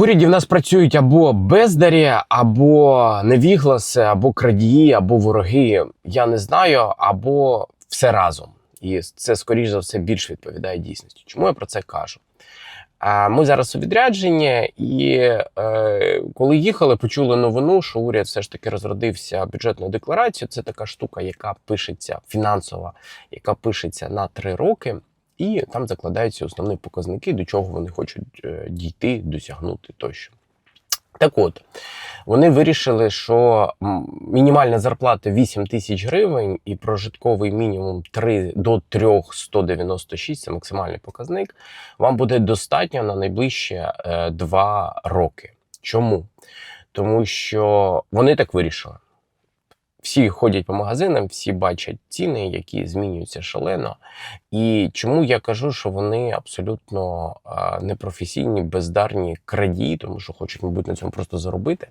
Уряді в нас працюють або бездарі, або невігласи, або крадії, або вороги. Я не знаю, або все разом. І це, скоріш за все, більш відповідає дійсності. Чому я про це кажу? Ми зараз у відрядженні, і е, коли їхали, почули новину, що уряд все ж таки розродився бюджетною декларацією. Це така штука, яка пишеться фінансова, яка пишеться на три роки, і там закладаються основні показники, до чого вони хочуть е, дійти, досягнути тощо. Так от, вони вирішили, що мінімальна зарплата 8 тисяч гривень і прожитковий мінімум 3 до 3 196, це максимальний показник, вам буде достатньо на найближчі е, 2 роки. Чому? Тому що вони так вирішили. Всі ходять по магазинам, всі бачать ціни, які змінюються шалено. І чому я кажу, що вони абсолютно непрофесійні, бездарні крадії, тому що хочуть, мабуть, на цьому просто заробити.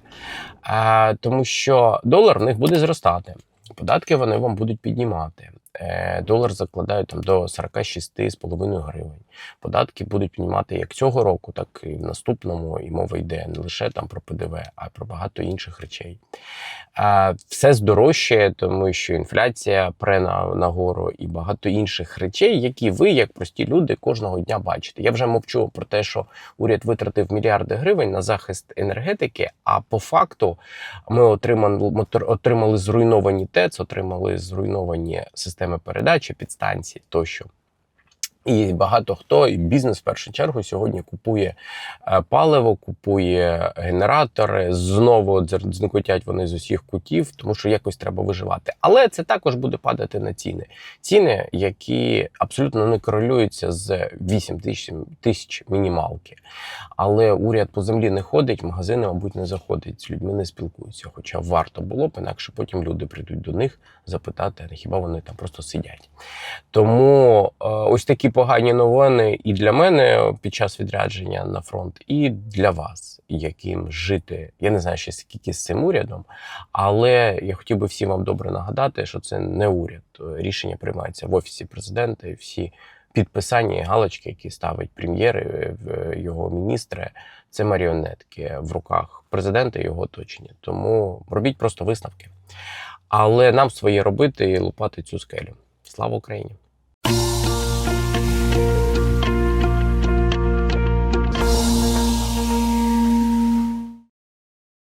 А, тому що долар в них буде зростати, податки вони вам будуть піднімати. Е, Долар закладають там до 46,5 гривень. Податки будуть піднімати як цього року, так і в наступному. І мова йде не лише там про ПДВ, а й про багато інших речей. Все здорожчає, тому що інфляція пре на, нагору і багато інших речей, які ви, як прості люди, кожного дня бачите. Я вже мовчу про те, що уряд витратив мільярди гривень на захист енергетики. А по факту ми отримали, отримали зруйновані ТЕЦ, отримали зруйновані системи передачі, підстанції тощо. І багато хто, і бізнес в першу чергу сьогодні купує е, паливо, купує генератори. Знову дзникотять вони з усіх кутів, тому що якось треба виживати. Але це також буде падати на ціни. Ціни, які абсолютно не корелюються з 8 тисяч, тисяч мінімалки. Але уряд по землі не ходить, магазини, мабуть, не заходить, з людьми не спілкуються. Хоча варто було б, інакше потім люди прийдуть до них запитати, хіба вони там просто сидять. Тому е, ось такі погані новини і для мене під час відрядження на фронт, і для вас, яким жити. Я не знаю ще скільки з цим урядом, але я хотів би всім вам добре нагадати, що це не уряд. Рішення приймається в офісі президента і всі. Підписання і галочки, які ставить прем'єри, в його міністри, це маріонетки в руках президента і його оточення. Тому робіть просто висновки. Але нам своє робити і лупати цю скелю. Слава Україні!